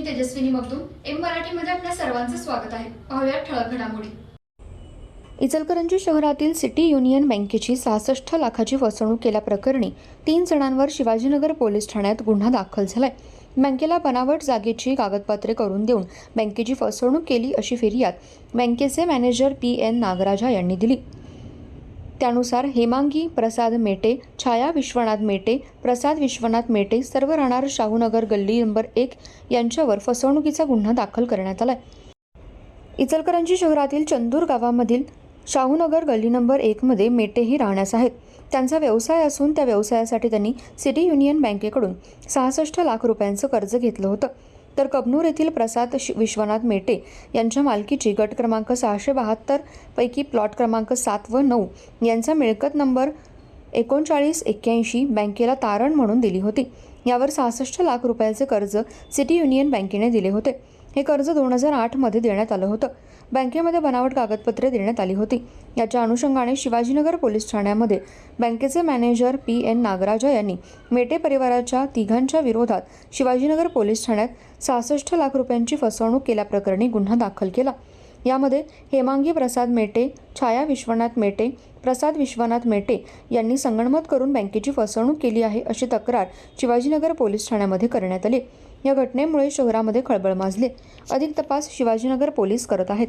मी Tejaswini Magdum. M मराठीमध्ये आपल्या सर्वांचं स्वागत आहे. पाहूया ठळक घडामोडी. इचलकरंजी शहरातील सिटी युनियन बँकेची सहासष्ट लाखाची फसवणूक केल्याप्रकरणी तीन जणांवर शिवाजीनगर पोलीस ठाण्यात गुन्हा दाखल झालाय. बँकेला बनावट जागेची कागदपत्रे करून देऊन बँकेची फसवणूक केली अशी फिर्याद बँकेचे मॅनेजर पी एन नागराजा यांनी दिली. त्यानुसार हेमांगी प्रसाद मेटे छाया विश्वनाथ मेटे प्रसाद विश्वनाथ मेटे सर्व राहणार शाहूनगर गल्ली नंबर एक यांच्यावर फसवणुकीचा गुन्हा दाखल करण्यात आलाय. इचलकरंजी शहरातील चंदूर गावामधील शाहूनगर गल्ली नंबर एकमध्ये मेटेही राहण्यास आहेत. त्यांचा व्यवसाय असून त्या व्यवसायासाठी त्यांनी सिटी युनियन बँकेकडून सहासष्ट लाख रुपयांचं कर्ज घेतलं होतं. तर कबनूर येथील प्रसाद विश्वनाथ मेटे यांच्या मालकीची गट क्रमांक सहाशे बहात्तर पैकी प्लॉट क्रमांक सात व नऊ यांचा मिळकत नंबर एकोणचाळीस एक्क्याऐंशी बँकेला तारण म्हणून दिली होती. यावर सहासष्ट लाख रुपयाचे कर्ज सिटी युनियन बँकेने दिले होते. हे कर्ज दोन हजार आठमध्ये देण्यात आलं होतं. बँकेमध्ये बनावट कागदपत्रे देण्यात आली होती. याच्या अनुषंगाने शिवाजीनगर पोलीस ठाण्यामध्ये बँकेचे मॅनेजर पी एन नागराजा यांनी मेटे परिवाराच्या तिघांच्या विरोधात शिवाजीनगर पोलीस ठाण्यात सहासष्ट लाख रुपयांची फसवणूक केल्याप्रकरणी गुन्हा दाखल केला. यामध्ये हेमांगी प्रसाद मेटे छाया विश्वनाथ मेटे प्रसाद विश्वनाथ मेटे यांनी संगणमत करून बँकेची फसवणूक केली आहे अशी तक्रार शिवाजीनगर पोलीस ठाण्यामध्ये करण्यात आली. या घटनेमुळे शहरामध्ये खळबळ माजली. अधिक तपास शिवाजीनगर पोलीस करत आहेत.